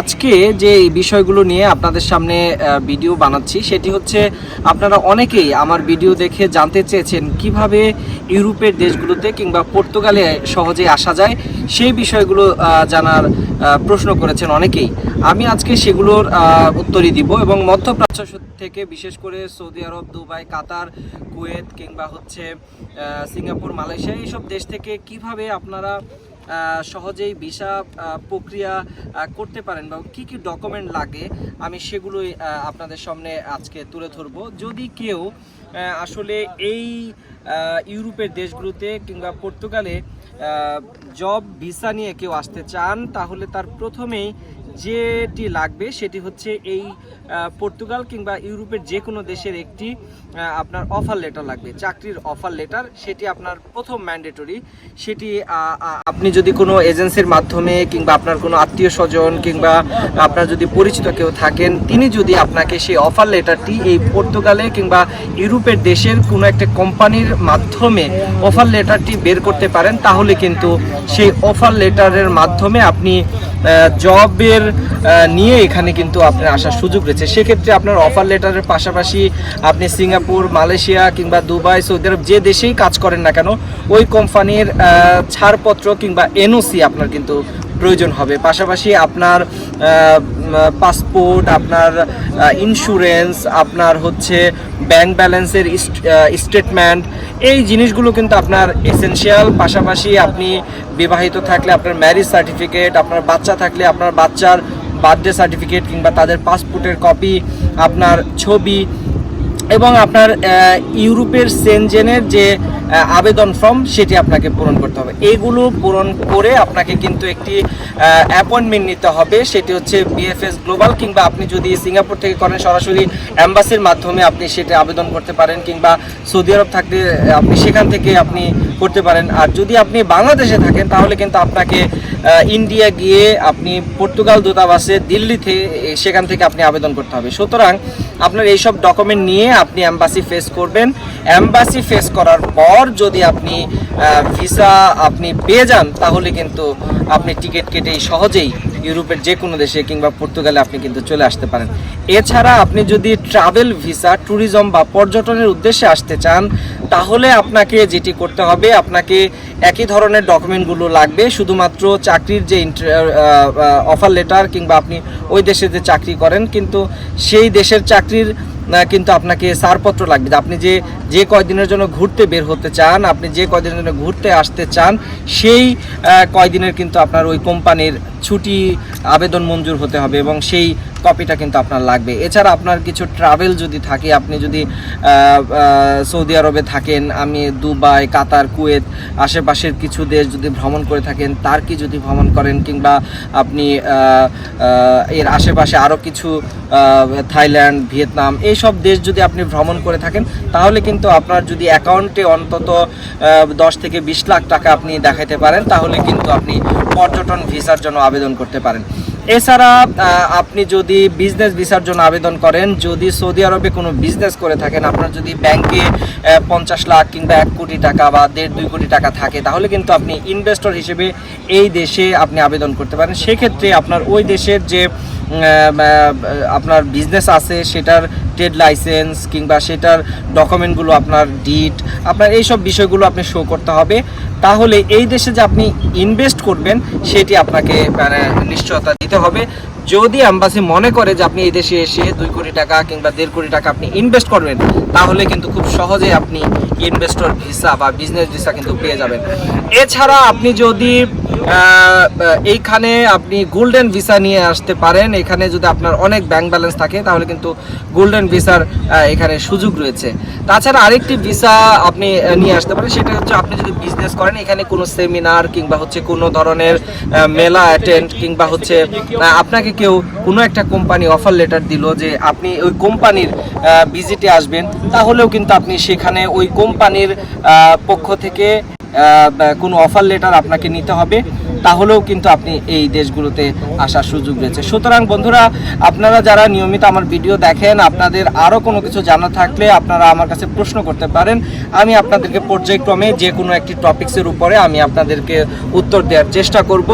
আজকে যে বিষয়গুলো নিয়ে আপনাদের সামনে ভিডিও বানাচ্ছি, সেটি হচ্ছে আপনারা অনেকেই আমার ভিডিও দেখে জানতে চেয়েছেন কীভাবে ইউরোপের দেশগুলোতে কিংবা পর্তুগালে সহজে আসা যায়, সেই বিষয়গুলো জানার প্রশ্ন করেছেন অনেকেই। আমি আজকে সেগুলোর উত্তরই দিব এবং মধ্যপ্রাচ্য থেকে বিশেষ করে Saudi Arab, Dubai, Qatar, Kuwait কিংবা হচ্ছে সিঙ্গাপুর, মালয়েশিয়া, এইসব দেশ থেকে কীভাবে আপনারা সহজেই ভিসা প্রক্রিয়া করতে পারেন বা কী কী ডকুমেন্ট লাগে, আমি সেগুলোই আপনাদের সামনে আজকে তুলে ধরবো। যদি কেউ আসলে এই ইউরোপের দেশগুলোতে কিংবা পর্তুগালে জব ভিসা নিয়ে কেউ আসতে চান, তাহলে তার প্রথমেই যেটি লাগবে সেটি হচ্ছে এই পর্তুগাল কিংবা ইউরোপের যে কোনো দেশের একটি আপনার অফার লেটার লাগবে। চাকরির অফার লেটার সেটি আপনার প্রথম ম্যান্ডেটরি সেটি আপনি যদি কোনো এজেন্সির মাধ্যমে কিংবা আপনার কোনো আত্মীয় স্বজন কিংবা আপনার যদি পরিচিত কেউ থাকেন, তিনি যদি আপনাকে সেই অফার লেটারটি এই পর্তুগালে কিংবা ইউরোপের দেশের কোনো একটা কোম্পানির মাধ্যমে অফার লেটারটি বের করতে পারেন, তাহলে কিন্তু সেই অফার লেটারের মাধ্যমে আপনি জবের নিয়ে এখানে কিন্তু আপনার আসার সুযোগ রয়েছে। সেক্ষেত্রে আপনার অফার লেটারের পাশাপাশি আপনি সিঙ্গাপুর, মালয়েশিয়া কিংবা দুবাই, সৌদি আরব যে দেশেই কাজ করেন না কেন, ওই কোম্পানির ছাড়পত্র কিংবা এনওসি আপনার কিন্তু প্রয়োজন হবে। পাশাপাশি আপনার পাসপোর্ট আপনার ইন্স্যুরেন্স আপনার হচ্ছে ব্যাংক ব্যালেন্সের স্টেটমেন্ট এই জিনিসগুলো কিন্তু আপনার এসেনশিয়াল পাশাপাশি আপনি বিবাহিত থাকলে আপনার ম্যারিজ সার্টিফিকেট আপনার বাচ্চা থাকলে আপনার বাচ্চার বার্থডে সার্টিফিকেট কিংবা তাদের পাসপোর্টের কপি আপনার ছবি এবং আপনার ইউরোপের সেনজেনের যে আবেদন ফর্ম সেটি আপনাকে পূরণ করতে হবে। এগুলো পূরণ করে আপনাকে কিন্তু একটি অ্যাপয়েন্টমেন্ট নিতে হবে। সেটি হচ্ছে বিএফএস গ্লোবাল কিংবা আপনি যদি সিঙ্গাপুর থেকে করেন, সরাসরি অ্যাম্বাসির মাধ্যমে আপনি সেটা আবেদন করতে পারেন কিংবা সৌদি আরব থাকলে আপনি সেখান থেকে আপনি করতে পারেন। আর যদি আপনি বাংলাদেশে থাকেন, তাহলে কিন্তু আপনাকে ইন্ডিয়া গিয়ে আপনি পর্তুগাল দূতাবাসে দিল্লিতে সেখান থেকে আপনি আবেদন করতে হবে। সুতরাং আপনার এইসব ডকুমেন্ট নিয়ে আপনি অ্যাম্বাসি ফেস করবেন। অ্যাম্বাসি ফেস করার পর যদি আপনি ভিসা আপনি পেয়ে যান, তাহলে কিন্তু আপনি টিকিট কেটেই সহজেই ইউরোপের যে কোনো দেশে কিংবা পর্তুগালে আপনি কিন্তু চলে আসতে পারেন। এছাড়া আপনি যদি ট্রাভেল ভিসা ট্যুরিজম বা পর্যটনের উদ্দেশ্যে আসতে চান, তাহলে আপনাকে যেটি করতে হবে, আপনাকে একই ধরনের ডকুমেন্টগুলো লাগবে, শুধুমাত্র চাকরির যে অফার লেটার কিংবা আপনি ওই দেশে যে চাকরি করেন, কিন্তু সেই দেশের চাকরির কিন্তু আপনাকে ছাড়পত্র লাগবে। আপনি যে যে কয়দিনের জন্য ঘুরতে বের হতে চান, আপনি যে কয়দিনের জন্য ঘুরতে আসতে চান, সেই কয়দিনের কিন্তু আপনার ওই কোম্পানির ছুটি আবেদন মঞ্জুর হতে হবে এবং সেই কপিটা কিন্তু আপনার লাগবে। এছাড়া আপনার কিছু ট্রাভেল যদি থাকে, আপনি যদি সৌদি আরবে থাকেন, আমি দুবাই, কাতার, কুয়েত, আশেপাশের কিছু দেশ যদি ভ্রমণ করে থাকেন, তার কি যদি ভ্রমণ করেন? কিংবা আপনি এর আশেপাশে আরও কিছু থাইল্যান্ড, ভিয়েতনাম, এইসব দেশ যদি আপনি ভ্রমণ করে থাকেন, তাহলে কিন্তু আপনার যদি অ্যাকাউন্টে অন্তত দশ থেকে বিশ লাখ টাকা আপনি দেখাতে পারেন, তাহলে কিন্তু আপনি পর্যটন ভিসার জন্য আবেদন করতে পারেন। এছাড়া আপনি যদি বিজনেস ভিসার জন্য আবেদন করেন, যদি সৌদি আরবে কোনো বিজনেস করে থাকেন, আপনার যদি ব্যাংকে পঞ্চাশ লাখ কিংবা এক কোটি টাকা বা দেড় দুই কোটি টাকা থাকে, তাহলে কিন্তু আপনি ইনভেস্টর হিসেবে এই দেশে আপনি আবেদন করতে পারেন। সেক্ষেত্রে আপনার ওই দেশের যে আপনার বিজনেস আছে, সেটার ট্রেড লাইসেন্স কিংবা সেটার ডকুমেন্টগুলো আপনার ডিট আপনার এইসব বিষয়গুলো আপনি শো করতে হবে। তাহলে এই দেশে যে আপনি ইনভেস্ট করবেন, সেটি আপনাকে মানে নিশ্চয়তা দিতে হবে। যদি অ্যাম্বাসি মনে করে যে আপনি এই দেশে এসে দুই কোটি টাকা কিংবা দেড় কোটি টাকা আপনি ইনভেস্ট করবেন, তাহলে কিন্তু খুব সহজে আপনি ইনভেস্টর ভিসা বা বিজনেস ভিসা কিন্তু পেয়ে যাবেন। এছাড়া আপনি যদি এইখানে আপনি গোল্ডেন ভিসা নিয়ে আসতে পারেন, এখানে যদি আপনার অনেক ব্যাংক ব্যালেন্স থাকে, তাহলে কিন্তু গোল্ডেন ভিসার এখানে সুযোগ রয়েছে। তাছাড়া আরেকটি ভিসা আপনি নিয়ে আসতে পারেন, সেটা হচ্ছে আপনি যদি বিজনেস করেন, এখানে কোনো সেমিনার কিংবা হচ্ছে কোনো ধরনের মেলা অ্যাটেন্ড কিংবা হচ্ছে আপনাকে কেউ কোনো একটা কোম্পানি অফার লেটার দিল যে আপনি ওই কোম্পানির ভিজিটে আসবেন, তাহলেও কিন্তু আপনি সেখানে ওই কোম্পানির পক্ষ থেকে কোনো অফার লেটার আপনাকে নিতে হবে, তাহলেও কিন্তু আপনি এই দেশগুলোতে আসার সুযোগ রয়েছে। সুতরাং বন্ধুরা, আপনারা যারা নিয়মিত আমার ভিডিও দেখেন, আপনাদের আরও কোনো কিছু জানা থাকলে আপনারা আমার কাছে প্রশ্ন করতে পারেন। আমি আপনাদেরকে পর্যায়ক্রমে যে কোনো একটি টপিক্সের উপরে আমি আপনাদেরকে উত্তর দেওয়ার চেষ্টা করব।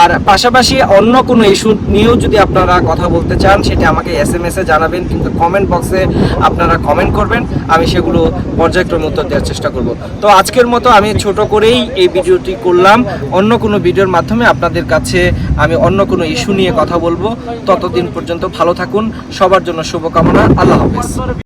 আর পাশাপাশি অন্য কোনো ইস্যু নিয়েও যদি আপনারা কথা বলতে চান, সেটা আমাকে এস এম এস জানাবেন কিন্তু কমেন্ট বক্সে আপনারা কমেন্ট করবেন। আমি সেগুলো পর্যায়ক্রমে উত্তর দেওয়ার চেষ্টা করব। তো আজকের মতো আমি ছোট করেই এই ভিডিওটি করলাম। অন্য কোনো ভিডিওর মাধ্যমে আপনাদের কাছে আমি অন্য কোনো ইস্যু নিয়ে কথা বলব। ততদিন পর্যন্ত ভালো থাকুন। সবার জন্য শুভকামনা। আল্লাহ হাফেজ।